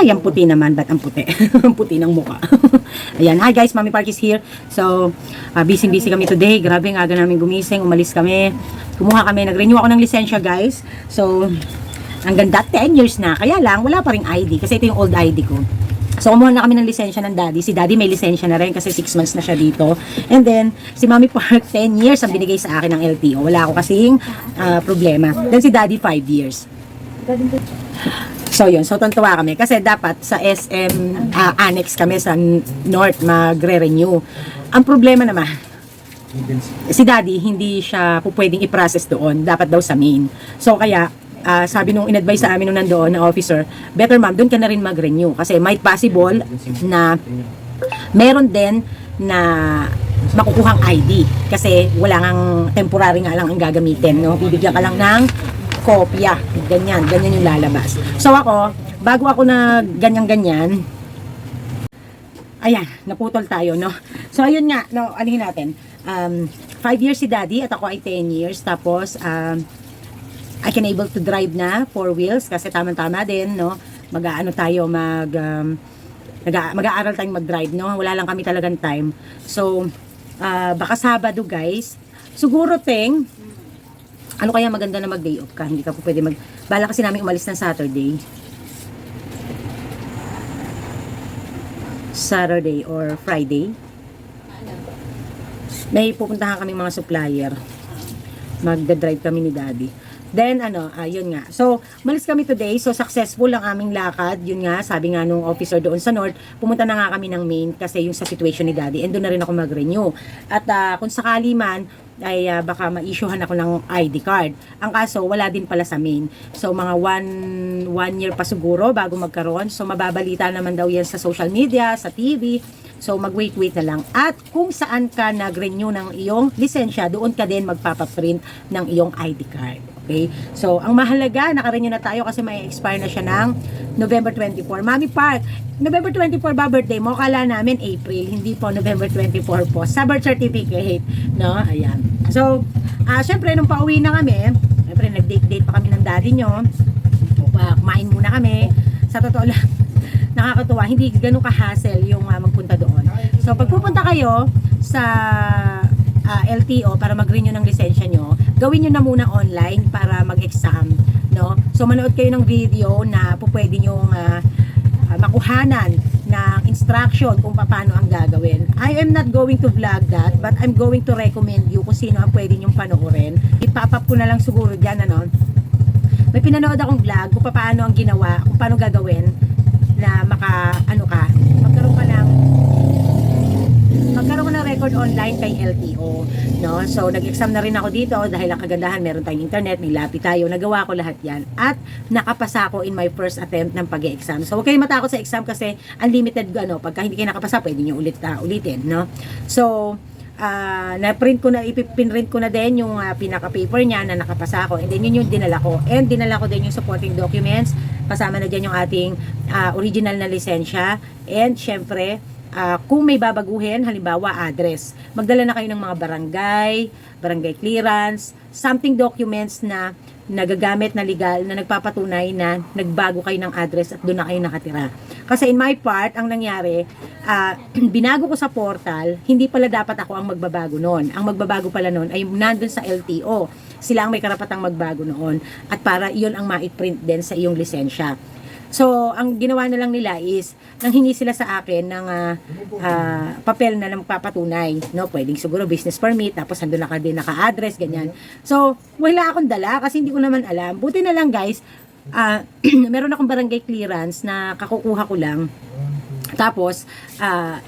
Ah, yung puti naman. Ba't ang puti? ang puti ng mukha. Ayan. Hi guys, Mami Park is here. So, uh, busy-busy kami today. Grabe, ang aga namin gumising. Umalis kami. Kumuha kami. Nag-renew ako ng lisensya guys. So, ang ganda. 10 years na. Kaya lang, wala pa ring ID. Kasi ito yung old ID ko. So, kumuha na kami ng lisensya ng daddy. Si daddy may lisensya na rin kasi 6 months na siya dito. And then, si Mami Park, 10 years ang binigay sa akin ng LTO. Wala ako kasing ah, problema. Then si daddy, 5 years. So yun, so tuntua kami kasi dapat sa SM ah, annex kami sa North magre-renew. Ang problema naman, si Daddy hindi siya po pwedeng i-process doon, dapat daw sa main. So kaya ah, sabi nung in-advise sa amin nung nandoon na officer, better ma'am, doon ka na rin mag-renew kasi might possible na meron din na makukuhang ID kasi wala ngang temporary nga lang ang gagamitin, no? Bibigyan ka lang ng kopya. Ganyan, ganyan yung lalabas. So ako, bago ako na ganyan-ganyan, ayan, naputol tayo, no? So ayun nga, no, anihin natin. Um, 5 years si daddy at ako ay 10 years. Tapos, um, I can able to drive na four wheels kasi tama-tama din, no? Mag-aano tayo, mag um, mag-aaral tayong mag-drive, no? Wala lang kami talagang time. So, ah, baka Sabado, guys. Siguro, Teng, ano kaya maganda na mag-day off ka? Hindi ka po pwede mag... Bala kasi namin umalis ng Saturday. Saturday or Friday. May pupuntahan kami mga supplier. Magda-drive kami ni Daddy. Then, ano, ayun nga. So, malis kami today. So, successful ang aming lakad. Yun nga, sabi nga nung officer doon sa North, pumunta na nga kami ng main kasi yung sa situation ni Daddy. And doon na rin ako mag-renew. At ah, kung sakali man, ay ah, baka ma-issuehan ako ng ID card. Ang kaso, wala din pala sa main. So, mga one, one year pa siguro bago magkaroon. So, mababalita naman daw yan sa social media, sa TV. So, mag-wait-wait na lang. At kung saan ka nag-renew ng iyong lisensya, doon ka din magpapaprint ng iyong ID card. Okay? So, ang mahalaga, naka-renew na tayo kasi may expire na siya ng November 24. Mami Park, November 24 ba birthday mo? Kala namin April, hindi po November 24 po. Sa birth certificate, no? Ayan. So, ah syempre, nung pauwi na kami, syempre, nag-date-date pa kami ng daddy nyo. Pa, kumain muna kami. Sa totoo lang, nakakatuwa, hindi ganun ka-hassle yung ah, magpunta doon. So, pag pupunta kayo sa ah, LTO para mag-renew ng lisensya nyo, gawin nyo na muna online para mag-exam, no? So, manood kayo ng video na po pwede nyo ah, ah, makuhanan ng instruction kung paano ang gagawin. I am not going to vlog that, but I'm going to recommend you kung sino ang pwede nyong panoorin. Ipapap ko na lang siguro dyan, ano? May pinanood akong vlog kung paano ang ginawa, kung paano gagawin na maka, ano ka, magkaroon ka ng record online kay LTO. No? So, nag-exam na rin ako dito dahil ang kagandahan, meron tayong internet, may lapi tayo, nagawa ko lahat yan. At nakapasa ako in my first attempt ng pag exam So, huwag kayong matakot sa exam kasi unlimited, ano, pagka hindi kayo nakapasa, pwede nyo ulit, ah, ulitin. No? So, ah na-print ko na, ipipinrint ko na din yung ah, pinaka-paper niya na nakapasa ako. And then, yun yung dinala ko. And dinala ko din yung supporting documents. Kasama na dyan yung ating ah, original na lisensya. And, syempre, Ah, kung may babaguhin, halimbawa address, magdala na kayo ng mga barangay, barangay clearance, something documents na nagagamit na legal na nagpapatunay na nagbago kayo ng address at doon na kayo nakatira. Kasi in my part, ang nangyari, ah, binago ko sa portal, hindi pala dapat ako ang magbabago noon. Ang magbabago pala noon ay nandun sa LTO. Sila ang may karapatang magbago noon. At para iyon ang ma-print din sa iyong lisensya. So, ang ginawa na lang nila is, nanghingi sila sa akin ng ah, ah, papel na magpapatunay. No? Pwedeng siguro business permit, tapos andun na ka din naka-address, ganyan. So, wala akong dala kasi hindi ko naman alam. Buti na lang guys, ah, meron akong barangay clearance na kakukuha ko lang. Tapos, ah,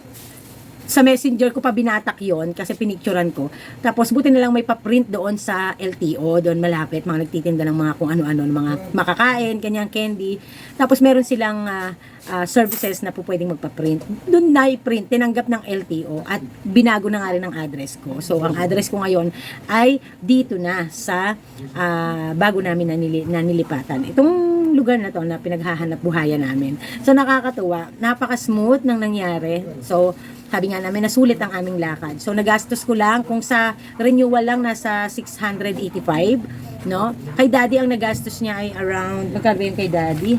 sa messenger ko pa binatak yon kasi pinicturan ko. Tapos buti na lang may pa-print doon sa LTO, doon malapit, mga nagtitinda ng mga kung ano-ano, mga makakain, kanyang candy. Tapos meron silang ah, ah, services na po pwedeng magpa-print. Doon na i-print, tinanggap ng LTO at binago na nga rin ang address ko. So ang address ko ngayon ay dito na sa ah, bago namin nanili, nanilipatan. Itong lugar na to na pinaghahanap buhayan namin. So nakakatuwa, napaka-smooth ng nangyari. So sabi nga namin, nasulit ang aming lakad. So, nagastos ko lang, kung sa renewal lang, nasa 685, no? Kay daddy, ang nagastos niya ay around, magkano kay daddy?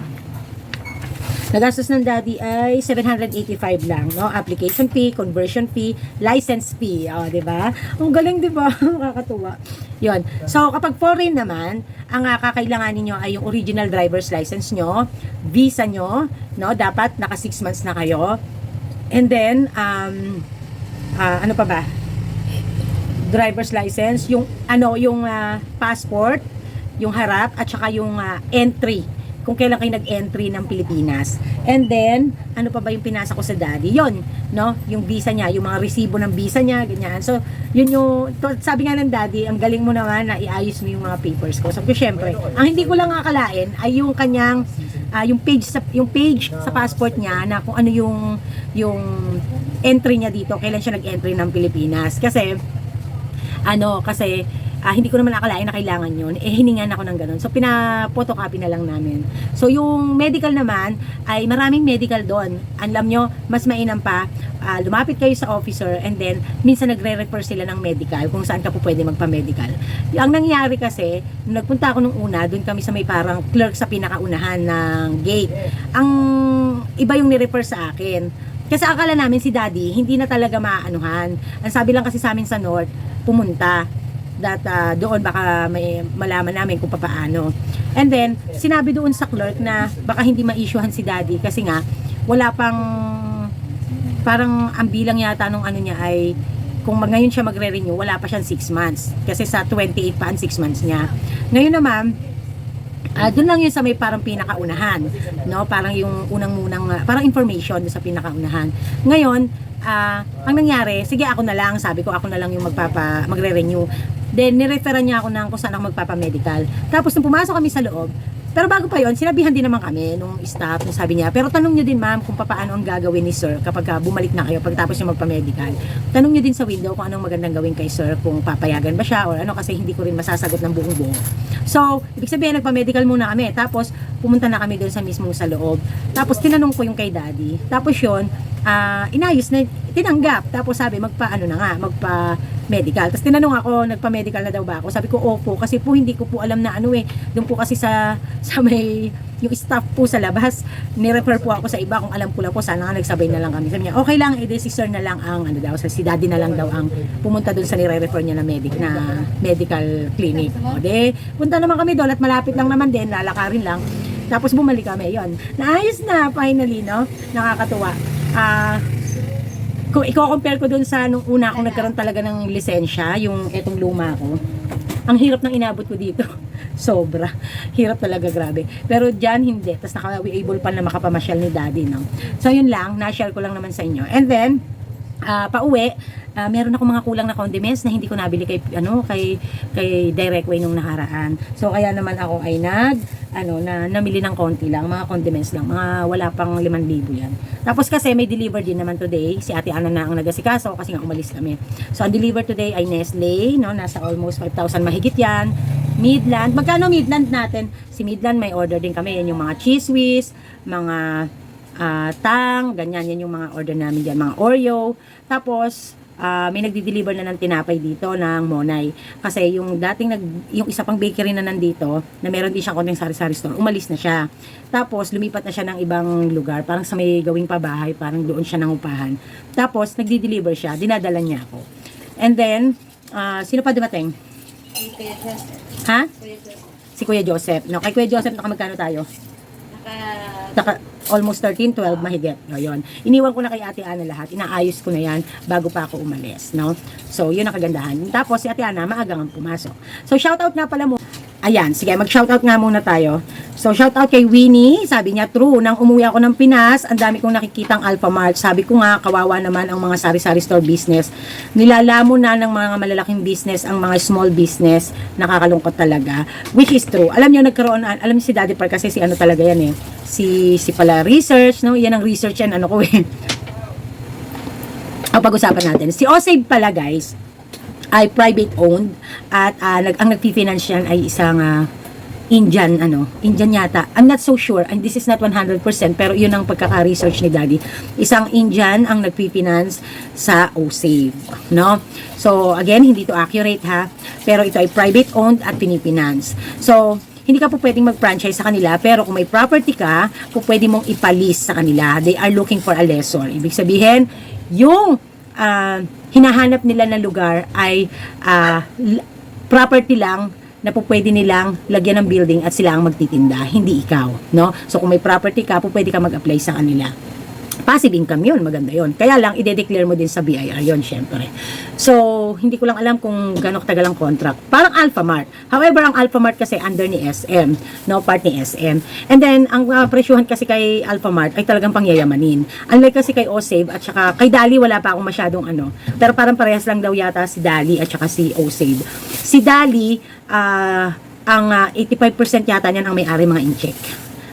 Nagastos ng daddy ay 785 lang, no? Application fee, conversion fee, license fee, oh, 'di ba? Ang galing 'di ba? Nakakatuwa. 'Yon. So, kapag foreign naman, ang uh, kakailanganin niyo ay yung original driver's license nyo, visa nyo, no? Dapat naka 6 months na kayo. And then, um, ah, ano pa ba? driver's license, yung ano, yung ah, passport, yung harap at saka yung ah, entry kung kailan kayo nag-entry ng Pilipinas. And then, ano pa ba yung pinasa ko sa daddy? Yon, no? Yung visa niya, yung mga resibo ng visa niya, ganyan. So, yun yung, to, sabi nga ng daddy, ang galing mo naman na iayos mo yung mga papers ko. Sabi ko, syempre, ang hindi ko lang akalain ay yung kanyang, ah, yung page sa, yung page sa passport niya na kung ano yung, yung entry niya dito, kailan siya nag-entry ng Pilipinas. Kasi, ano, kasi ah, hindi ko naman akalain na kailangan yun, eh hiningan ako ng ganun. So, pina-photocopy na lang namin. So, yung medical naman, ay maraming medical doon. Alam nyo, mas mainam pa, ah, lumapit kayo sa officer and then, minsan nagre-refer sila ng medical kung saan ka po pwede magpa-medical. Ang nangyari kasi, nung nagpunta ako nung una, doon kami sa may parang clerk sa pinakaunahan ng gate. Ang iba yung ni-refer sa akin. Kasi akala namin si daddy, hindi na talaga maaanuhan. Ang sabi lang kasi sa amin sa North, pumunta. That ah, doon baka may malaman namin kung paano. And then, sinabi doon sa clerk na baka hindi ma-issuehan si daddy kasi nga, wala pang, parang ang bilang yata nung ano niya ay, kung ngayon siya magre-renew, wala pa siyang 6 months. Kasi sa 28 pa ang 6 months niya. Ngayon naman, Ah, doon lang yun sa may parang pinakaunahan, no? Parang yung unang-unang ah, parang information sa pinakaunahan. Ngayon, ah, ang nangyari, sige ako na lang, sabi ko ako na lang yung magpapa magre-renew. Then nireferan niya ako ng kung saan ako magpapa-medical. Tapos nung pumasok kami sa loob, pero bago pa yon, sinabihan din naman kami nung staff, nung sabi niya, pero tanong niyo din ma'am kung paano ang gagawin ni sir kapag ah, bumalik na kayo pagtapos niyo magpa-medical. Tanong niyo din sa window kung anong magandang gawin kay sir, kung papayagan ba siya or ano kasi hindi ko rin masasagot ng buong buo. So, ibig sabihin nagpa-medical muna kami. Tapos pumunta na kami doon sa mismong sa loob. Tapos tinanong ko yung kay daddy. Tapos yon, ah inayos na tinanggap. Tapos sabi magpa ano na nga, magpa medical. Tapos tinanong ako, nagpa-medical na daw ba ako? Sabi ko, opo. Kasi po hindi ko po alam na ano eh. Doon po kasi sa, sa may, yung staff po sa labas, nirefer po ako sa iba kung alam ko lang po. Sana nga nagsabay na lang kami. Sabi niya, okay lang, edi si sir na lang ang, ano daw, si daddy na lang daw ang pumunta doon sa nire-refer niya na medic, na medical clinic. O de, punta naman kami doon at malapit lang naman din, lalakarin lang. Tapos bumalik kami, yon Naayos na, finally, no? Nakakatuwa. Ah, kung i-compare ko dun sa nung una akong nagkaroon talaga ng lisensya, yung etong luma ko, ang hirap ng inabot ko dito. Sobra. Hirap talaga, grabe. Pero dyan, hindi. Tapos naka-able pa na makapamasyal ni daddy, no? So, yun lang. Na-share ko lang naman sa inyo. And then, ah pauwi, ah, meron ako mga kulang na condiments na hindi ko nabili kay ano kay kay Direct Way nung nakaraan. So kaya naman ako ay nag ano na namili ng konti lang, mga condiments lang, mga wala pang 5,000 yan. Tapos kasi may deliver din naman today, si Ate Ana na ang nagasikaso kasi nga umalis kami. So ang deliver today ay Nestle, no, nasa almost 5,000 mahigit yan. Midland, magkano Midland natin? Si Midland may order din kami, yan yung mga cheese whiz, mga ah, tang, ganyan, yan yung mga order namin dyan, mga Oreo. Tapos, ah, may nagdi-deliver na ng tinapay dito ng Monay. Kasi yung dating nag, yung isa pang bakery na nandito, na meron din siyang konting sari-sari store, umalis na siya. Tapos, lumipat na siya ng ibang lugar, parang sa may gawing pabahay, parang doon siya nangupahan. Tapos, nagdi-deliver siya, dinadala niya ako. And then, ah, sino pa dumating? Ha? Si Kuya Joseph. No, kay Kuya Joseph, nakamagkano tayo? Naka, almost 13, 12 mahigit. O, yun. Iniwan ko na kay Ate Ana lahat. Inaayos ko na yan bago pa ako umalis. No? So, yun ang kagandahan. Tapos, si Ate Ana, maagang ang pumasok. So, shoutout nga pala mo. Ayan, sige, mag-shoutout nga muna tayo. So, shoutout kay Winnie. Sabi niya, true, nang umuwi ako ng Pinas, ang dami kong nakikitang Alpha Mart. Sabi ko nga, kawawa naman ang mga sari-sari store business. Nilalamo na ng mga malalaking business ang mga small business. Nakakalungkot talaga. Which is true. Alam niyo, nagkaroon, alam niyo si Daddy Park kasi si ano talaga yan eh. Si, si pala research, no? Yan ang research yan, ano ko eh. Ang pag-usapan natin. Si Osave pala guys, ay private owned at ah, nag ang nagfi-finance yan ay isang ah, Indian ano, Indian yata. I'm not so sure and this is not 100% pero yun ang pagkaka-research ni Daddy. Isang Indian ang nagfi-finance sa OSAVE, no? So again, hindi to accurate ha, pero ito ay private owned at pinipinance. So hindi ka po pwedeng mag-franchise sa kanila, pero kung may property ka, po pwede mong ipalis sa kanila. They are looking for a lessor. Ibig sabihin, yung ah, hinahanap nila na lugar ay l- property lang na po pwede nilang lagyan ng building at sila ang magtitinda, hindi ikaw, no? So kung may property ka, po pwede ka mag-apply sa kanila. Passive income yun, maganda yun. Kaya lang, ide-declare mo din sa BIR yun, syempre. So, hindi ko lang alam kung gano'ng tagal ang contract. Parang Alphamart. However, ang Alphamart kasi under ni SM, no, part ni SM. And then, ang uh, presyuhan kasi kay Alphamart ay talagang pangyayamanin. Unlike kasi kay Osave at saka kay Dali, wala pa akong masyadong ano. Pero parang parehas lang daw yata si Dali at saka si Osave. Si Dali, ah, ang ah, 85% yata niyan ang may-ari mga incheck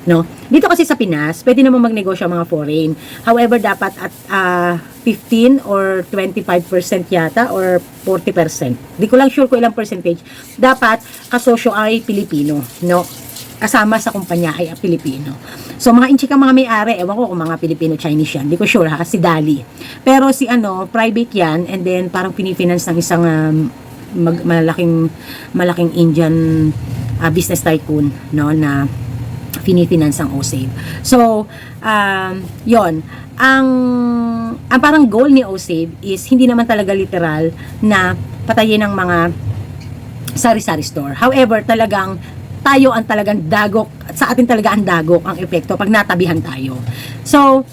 no? Dito kasi sa Pinas, pwede naman magnegosyo ang mga foreign. However, dapat at ah, 15 or 25% yata or 40%. Di ko lang sure kung ilang percentage. Dapat kasosyo ay Pilipino, no? Kasama sa kumpanya ay Pilipino. So, mga inchik ang mga may-ari, ewan ko kung mga Pilipino-Chinese yan. Di ko sure ha, si Dali. Pero si ano, private yan, and then parang pinifinance ng isang um, mag- malaking, malaking Indian ah, business tycoon, no, na finifinance ang OSAVE. So, um, yon ang, ang parang goal ni OSAVE is hindi naman talaga literal na patayin ng mga sari-sari store. However, talagang tayo ang talagang dagok, sa atin talaga ang dagok ang epekto pag natabihan tayo. So,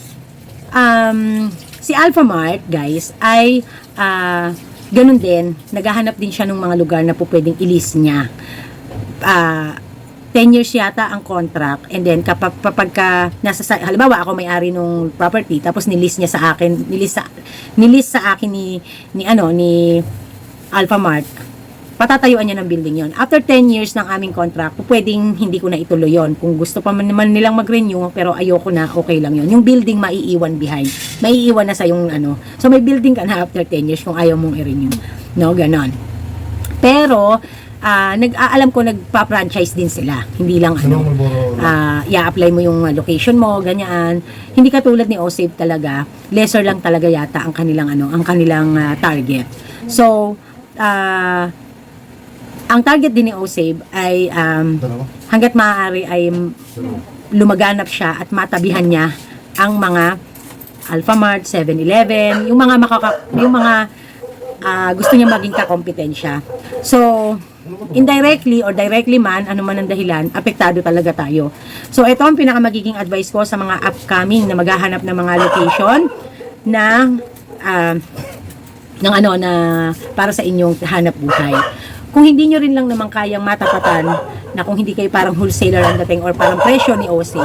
um, si Alphamart, guys, ay ah, ganun din, naghahanap din siya ng mga lugar na po pwedeng ilis niya. Ah, 10 years yata ang contract and then kapag kapag ka nasa sa, halimbawa ako may-ari nung property tapos nilis niya sa akin nilis sa nilis sa akin ni ni ano ni Alphamart patatayuan niya ng building yon after 10 years ng aming contract pwedeng hindi ko na ituloy yon kung gusto pa man naman nilang mag-renew pero ayoko na okay lang yon yung building maiiwan behind. Maiiwan na sa yung ano. So may building ka na after 10 years kung ayaw mong i-renew. No ganon. Pero ah nag-aalam ko nagpa-franchise din sila. Hindi lang ano. ah i-apply mo yung ah, location mo, ganyan. Hindi katulad ni OSAVE talaga. Lesser lang talaga yata ang kanilang ano, ang kanilang ah, target. So, ah ang target din ni OSAVE ay um, hanggat maaari ay lumaganap siya at matabihan niya ang mga Alphamart, 7-Eleven, yung mga makaka, yung mga ah, gusto niya maging kakompetensya. So, indirectly or directly man, ano man ang dahilan, apektado talaga tayo. So, ito ang pinakamagiging advice ko sa mga upcoming na maghahanap ng mga location na ah, ng ano na para sa inyong hanap buhay. Kung hindi nyo rin lang naman kayang matapatan na kung hindi kayo parang wholesaler ang dating or parang presyo ni OC,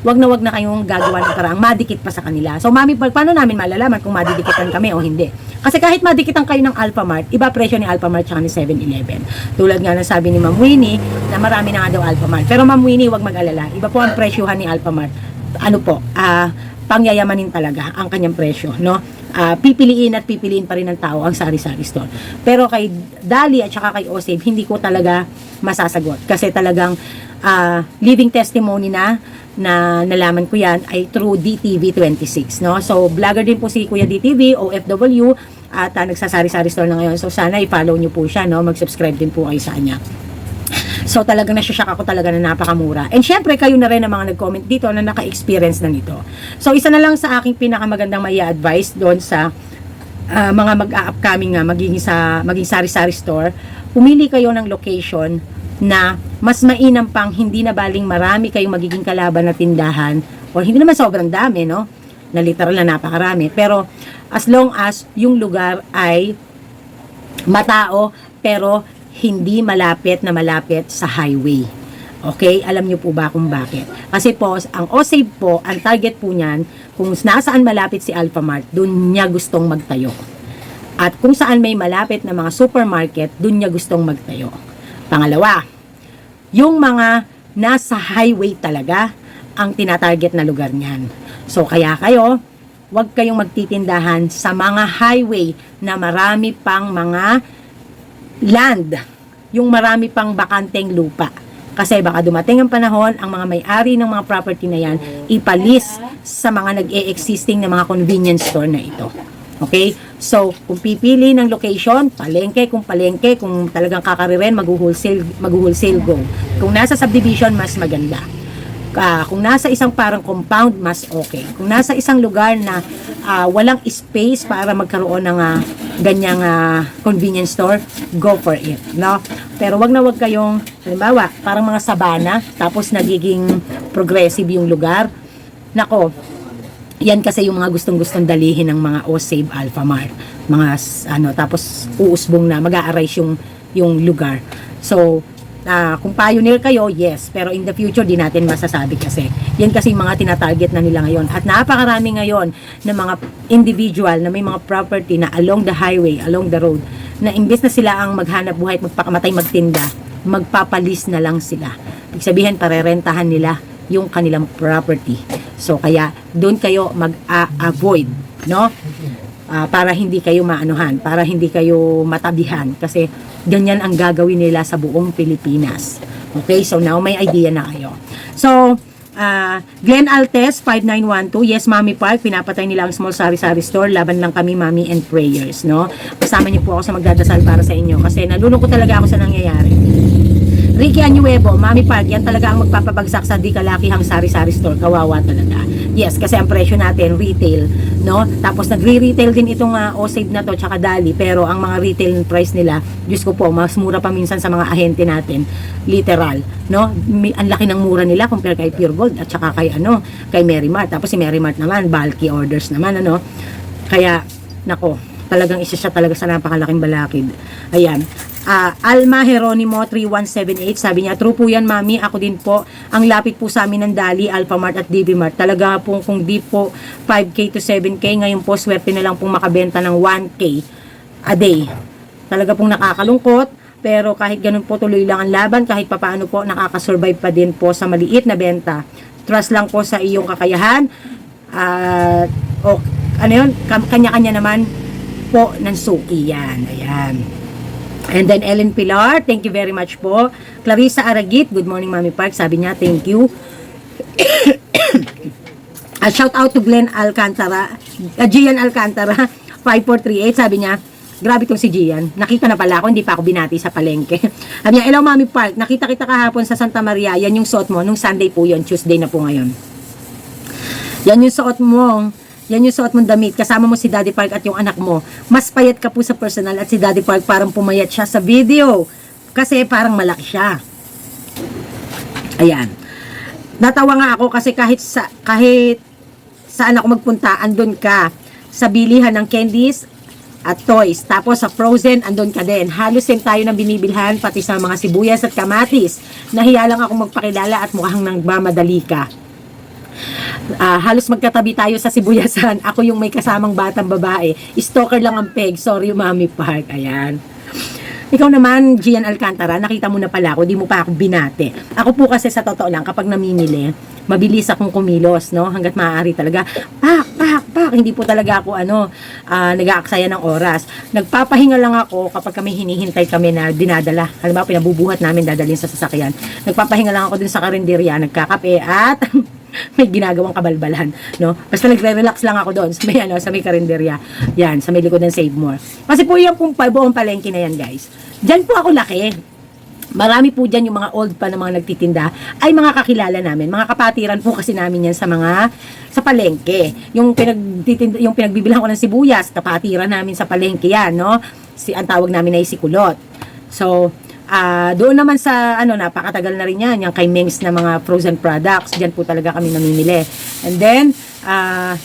wag na wag na kayong gagawa ng parang madikit pa sa kanila. So, mami, pa- paano namin malalaman kung madidikitan kami o hindi? Kasi kahit madikitan kayo ng Alphamart, iba presyo ni Alphamart tsaka ni 7-Eleven. Tulad nga ng sabi ni Ma'am Winnie, na marami na nga daw Alphamart. Pero Ma'am Winnie, wag mag-alala. Iba po ang presyohan ni Alphamart. Ano po, ah, pangyayamanin talaga ang kanyang presyo, no? Ah, pipiliin at pipiliin pa rin ng tao ang sari-sari store. Pero kay Dali at saka kay Osave, hindi ko talaga masasagot. Kasi talagang ah, living testimony na na nalaman ko yan ay through DTV26, no? So, vlogger din po si Kuya DTV, OFW, at ah, nagsasari-sari store na ngayon. So, sana i-follow nyo po siya, no? Mag-subscribe din po kayo sa kanya. So talagang nasashock ako talaga na napakamura. And syempre kayo na rin ang mga nag-comment dito na naka-experience na nito. So isa na lang sa aking pinakamagandang may advice doon sa ah, mga mag-upcoming nga magiging sa maging sari-sari store, pumili kayo ng location na mas mainam pang hindi na baling marami kayong magiging kalaban na tindahan or hindi naman sobrang dami, no? Na literal na napakarami. Pero as long as yung lugar ay matao pero hindi malapit na malapit sa highway. Okay? Alam niyo po ba kung bakit? Kasi po, ang OSAVE po, ang target po niyan, kung nasaan malapit si Alphamart, doon niya gustong magtayo. At kung saan may malapit na mga supermarket, doon niya gustong magtayo. Pangalawa, yung mga nasa highway talaga ang tinatarget na lugar niyan. So, kaya kayo, huwag kayong magtitindahan sa mga highway na marami pang mga land, yung marami pang bakanteng lupa. Kasi baka dumating ang panahon, ang mga may-ari ng mga property na yan, ipalis sa mga nag-e-existing na mga convenience store na ito. Okay? So, kung pipili ng location, palengke, kung palengke, kung talagang kakariren, mag-wholesale, mag-wholesale go. Kung nasa subdivision, mas maganda. Ah, kung nasa isang parang compound, mas okay. Kung nasa isang lugar na ah, walang space para magkaroon ng ah, ganyang ah, convenience store, go for it, no? Pero wag na wag kayong, halimbawa, parang mga sabana, tapos nagiging progressive yung lugar. Nako, yan kasi yung mga gustong-gustong dalihin ng mga O-Save Alphamart. Mga ano, tapos uusbong na, mag-a-arise yung, yung lugar. So, ah, kung pioneer kayo, yes. Pero in the future, di natin masasabi kasi. Yan kasi yung mga tinatarget na nila ngayon. At napakarami ngayon ng mga individual na may mga property na along the highway, along the road, na imbes na sila ang maghanap buhay at magpakamatay magtinda, magpapalis na lang sila. Ibig sabihin, parerentahan nila yung kanilang property. So, kaya doon kayo mag-avoid, no? Ah, para hindi kayo maanuhan, para hindi kayo matabihan kasi ganyan ang gagawin nila sa buong Pilipinas. Okay, so now may idea na kayo. So, ah, Glenn Altes 5912, yes, Mami Park, pinapatay nila ang small sari-sari store, laban lang kami, Mami, and prayers, no? Kasama niyo po ako sa magdadasal para sa inyo kasi nalulungkot talaga ako sa nangyayari. Ricky Anuevo, Mami Park, yan talaga ang magpapabagsak sa di kalakihang sari-sari store. Kawawa talaga. Yes, kasi ang presyo natin, retail, no? Tapos nagre-retail din itong uh, O-Save na to, tsaka Dali, pero ang mga retail price nila, Diyos ko po, mas mura pa minsan sa mga ahente natin. Literal, no? Ang laki ng mura nila compare kay Pure Gold at saka kay ano, kay Merrimart. Tapos si Merrimart naman, bulky orders naman, ano? Kaya, nako, talagang isa siya talaga sa napakalaking balakid. Ayan. Ah, Alma Heronimo 3178, sabi niya, true po yan mami, ako din po, ang lapit po sa amin ng Dali, Alphamart at DB Mart. Talaga po kung di po 5K to 7K, ngayon po swerte na lang pong makabenta ng 1K a day. Talaga pong nakakalungkot, pero kahit ganun po tuloy lang ang laban, kahit papaano po nakakasurvive pa din po sa maliit na benta. Trust lang po sa iyong kakayahan, at o ano yun, kanya-kanya naman po ng suki yan. Ayan. And then Ellen Pilar, thank you very much po. Clarissa Aragit, good morning Mami Park, sabi niya, thank you. A shout out to Glenn Alcantara, uh, Gian Alcantara, 5438, sabi niya, grabe tong si Gian. Nakita na pala ako, hindi pa ako binati sa palengke. Sabi niya, hello Mami Park, nakita kita kahapon sa Santa Maria, yan yung suot mo, nung Sunday po yon Tuesday na po ngayon. Yan yung suot mo, yan yung suot mong damit, kasama mo si Daddy Park at yung anak mo. Mas payat ka po sa personal at si Daddy Park parang pumayat siya sa video. Kasi parang malaki siya. Ayan. Natawa nga ako kasi kahit sa kahit saan ako magpunta, andun ka sa bilihan ng candies at toys. Tapos sa frozen, andun ka din. Halos same tayo ng binibilhan, pati sa mga sibuyas at kamatis. Nahiya lang ako magpakilala at mukhang nagmamadali ka. Ah, halos magkatabi tayo sa sibuyasan. Ako yung may kasamang batang babae. Stalker lang ang peg. Sorry, Mami Park. Ayan. Ikaw naman, Gian Alcantara, nakita mo na pala ako, di mo pa ako binate. Ako po kasi sa totoo lang, kapag namimili, mabilis akong kumilos, no? Hanggat maaari talaga, pak, pak, pak, hindi po talaga ako, ano, ah, nag-aaksaya ng oras. Nagpapahinga lang ako kapag kami hinihintay kami na dinadala. Halimbawa, pinabubuhat namin dadalhin sa sasakyan. Nagpapahinga lang ako dun sa karinderya, nagkakape at may ginagawang kabalbalan, no? Basta nagre-relax lang ako doon sa may ano, sa may karinderya. Yan, sa may likod ng Save More. Kasi po yung pong buong palengke na yan, guys. Diyan po ako laki. Marami po dyan yung mga old pa na mga nagtitinda ay mga kakilala namin. Mga kapatiran po kasi namin yan sa mga sa palengke. Yung pinagtitinda, yung pinagbibilang ko ng sibuyas, kapatiran namin sa palengke yan, no? Si ang tawag namin ay si Kulot. So, ah doon naman sa ano napakatagal na rin yan, yung kay Mengs na mga frozen products, diyan po talaga kami namimili. And then ah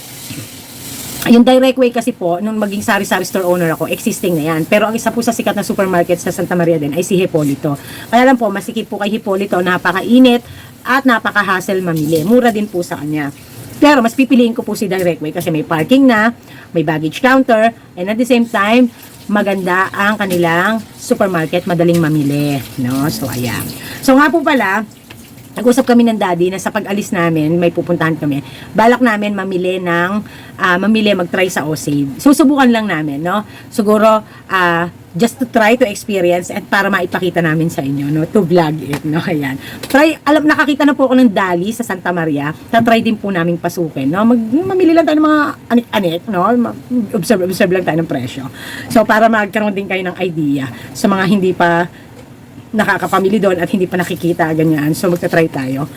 yung direct way kasi po, nung maging sari-sari store owner ako, existing na yan. Pero ang isa po sa sikat na supermarket sa Santa Maria din ay si Hipolito. Kaya lang po, masikip po kay Hipolito, napakainit at napaka-hassle mamili. Mura din po sa kanya. Pero mas pipiliin ko po si Direct Way kasi may parking na, may baggage counter, and at the same time, maganda ang kanilang supermarket, madaling mamili. No? So, ayan. So, nga po pala, nag-usap kami ng daddy na sa pag-alis namin, may pupuntahan kami. Balak namin mamili ng, ah, mamili, mag-try sa OSAVE. Susubukan lang namin, no? Siguro, ah, just to try to experience at para maipakita namin sa inyo, no? To vlog it, no? Ayan. Try, alam, nakakita na po ako ng Dali sa Santa Maria. Na-try din po namin pasukin, no? Mag, mamili lang tayo ng mga anik-anik, no? Observe, observe lang tayo ng presyo. So, para magkaroon din kayo ng idea sa mga hindi pa nakakapamili doon at hindi pa nakikita, ganyan. So, magta-try tayo.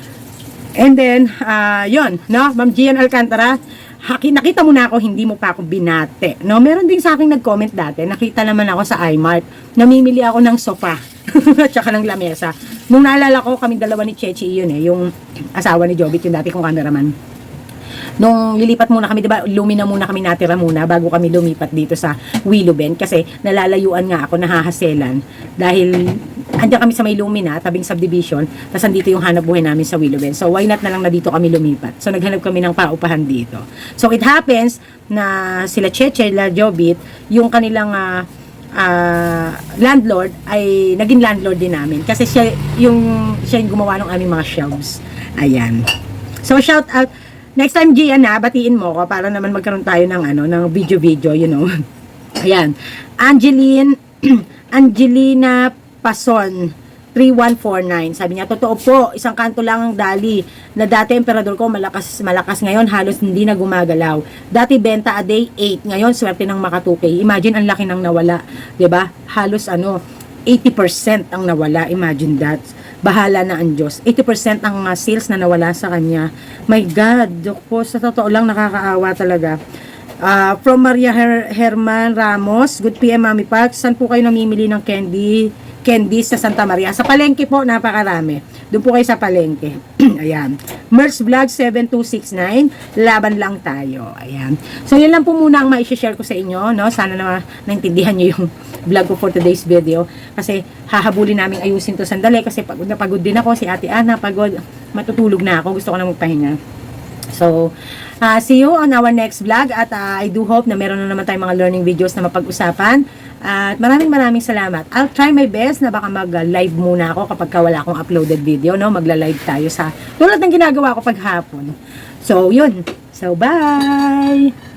And then, ah yon no? Ma'am Gian Alcantara, haki, nakita mo na ako, hindi mo pa ako binate. No, meron din sa akin nag-comment dati, nakita naman ako sa iMart, namimili ako ng sofa, at saka ng lamesa. Nung naalala ko, kami dalawa ni Chechi yun eh, yung asawa ni Jobit, yung dati kong cameraman. Nung lilipat muna kami, di ba, lumina muna kami natira muna bago kami lumipat dito sa Willow Bend kasi nalalayuan nga ako, nahahaselan dahil andyan kami sa may Lumina, tabing subdivision, tapos andito yung hanap buhay namin sa Willow Bend. So why not na lang na dito kami lumipat? So naghanap kami ng paupahan dito. So it happens na sila Cheche, la Jobit, yung kanilang ah, ah, landlord ay naging landlord din namin kasi siya yung siya yung gumawa ng aming mga shelves. Ayan. So shout out Next time Gian na batiin mo ko para naman magkaroon tayo ng ano ng video video, you know. Ayan. Angeline Angelina Pason 3149. Sabi niya, totoo po, isang kanto lang ang dali. Na dati emperador ko malakas malakas ngayon, halos hindi na gumagalaw. Dati benta a day 8, ngayon swerte ng makatukay. Imagine ang laki ng nawala, 'di ba? Halos ano 80% ang nawala. Imagine that. Bahala na ang Diyos. 80% ang uh, sales na nawala sa kanya. My God, Diyos sa totoo lang nakakaawa talaga. Ah, from Maria Her- Herman Ramos, Good PM Mami Park, saan po kayo namimili ng candy? Candies sa Santa Maria. Sa palengke po, napakarami. Doon po kayo sa palengke. Ayan. Merch Vlog 7269. Laban lang tayo. Ayan. So, yun lang po muna ang ma-share ko sa inyo. No? Sana na naintindihan nyo yung vlog ko for today's video. Kasi hahabulin namin ayusin to sandali. Kasi pagod na pagod din ako. Si Ate Ana, pagod. Matutulog na ako. Gusto ko na magpahinga. So, uh, see you on our next vlog at uh, I do hope na meron na naman tayong mga learning videos na mapag-usapan. At maraming maraming salamat. I'll try my best na baka mag-live muna ako kapag ka wala akong uploaded video, no? Magla-live tayo sa tulad ng ginagawa ko paghapon. So, yun. So, bye!